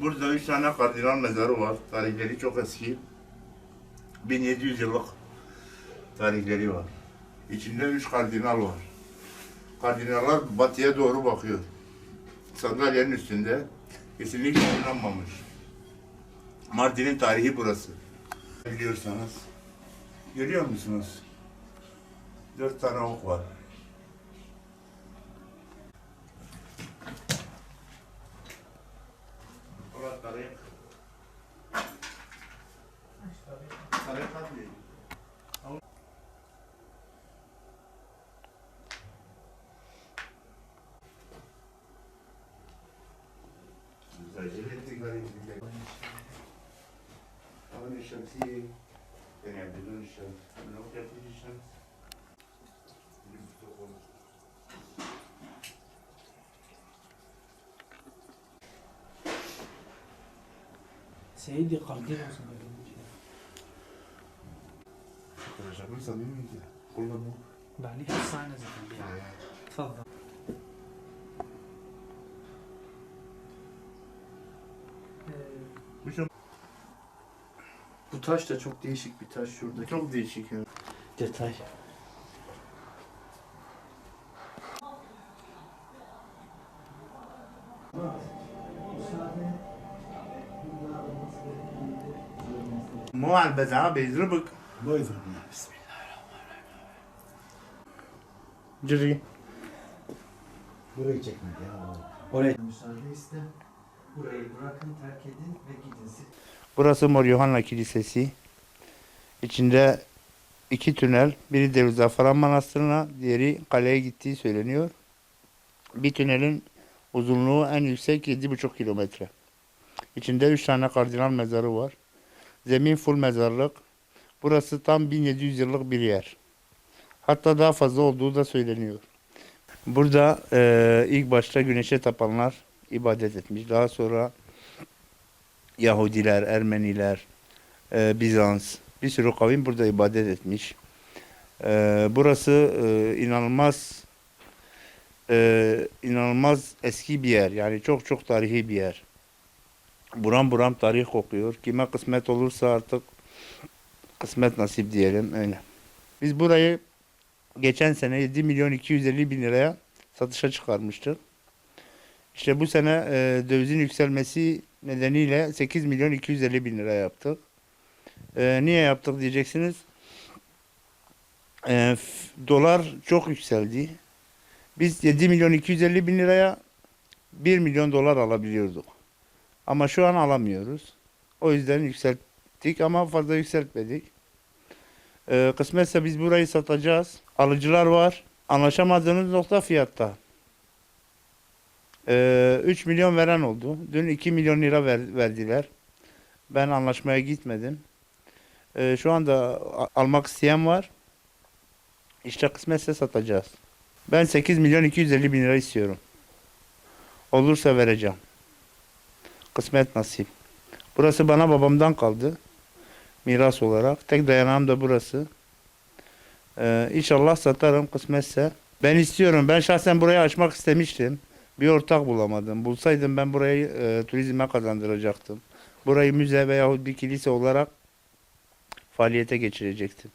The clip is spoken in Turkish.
Burada üç tane kardinal mezarı var. Tarihleri çok eski. 1700 yıllık tarihleri var. İçinde üç kardinal var. Kardinalar batıya doğru bakıyor. Sandalyenin üstünde. Kesinlikle inanmamış. Mardin'in tarihi burası. Biliyorsanız. Görüyor musunuz? Dört tane ok var. الشمسية يعدلون الشمس الشمس سيدي قدير وصل شغل صميمي كله مو بعدين الساعة نزلت بيها تفضل Bu taş da çok değişik bir taş şuradaki. Çok değişik ya. detay. مو على البزعة بيضربك Buyurun. Bismillahirrahmanirrahim. Ciri. Burayı çekmedi ya. Oraya. Müsaade iste. Burayı bırakın, terk edin ve gidin. Burası Mor Yohanna Kilisesi. İçinde iki tünel. Biri Devlet Zafaran Manastırı'na, diğeri kaleye gittiği söyleniyor. Bir tünelin uzunluğu en yüksek 7,5 kilometre. İçinde üç tane kardinal mezarı var. Zemin full mezarlık. Burası tam 1700 yıllık bir yer. Hatta daha fazla olduğu da söyleniyor. Burada eee, ilk başta güneşe tapanlar ibadet etmiş. Daha sonra Yahudiler, Ermeniler, e, Bizans, bir sürü kavim burada ibadet etmiş. E, burası e, inanılmaz e, inanılmaz eski bir yer. Yani çok çok tarihi bir yer. Buram buram tarih kokuyor. Kime kısmet olursa artık kısmet nasip diyelim öyle. Biz burayı geçen sene 7 milyon 250 bin liraya satışa çıkarmıştık. İşte bu sene e, dövizin yükselmesi nedeniyle 8 milyon 250 bin lira yaptık. E, niye yaptık diyeceksiniz. E, dolar çok yükseldi. Biz 7 milyon 250 bin liraya 1 milyon dolar alabiliyorduk. Ama şu an alamıyoruz. O yüzden yükselttik ama fazla yükseltmedik. E, kısmetse biz burayı satacağız. Alıcılar var. Anlaşamadığımız nokta fiyatta. Ee, 3 milyon veren oldu. Dün 2 milyon lira ver- verdiler. Ben anlaşmaya gitmedim. Ee, şu anda almak isteyen var. İşte kısmetse satacağız. Ben 8 milyon 250 bin lira istiyorum. Olursa vereceğim. Kısmet nasip. Burası bana babamdan kaldı. Miras olarak. Tek dayanağım da burası. Ee, inşallah satarım kısmetse. Ben istiyorum. Ben şahsen burayı açmak istemiştim. Bir ortak bulamadım. Bulsaydım ben burayı e, turizme kazandıracaktım. Burayı müze veyahut bir kilise olarak faaliyete geçirecektim.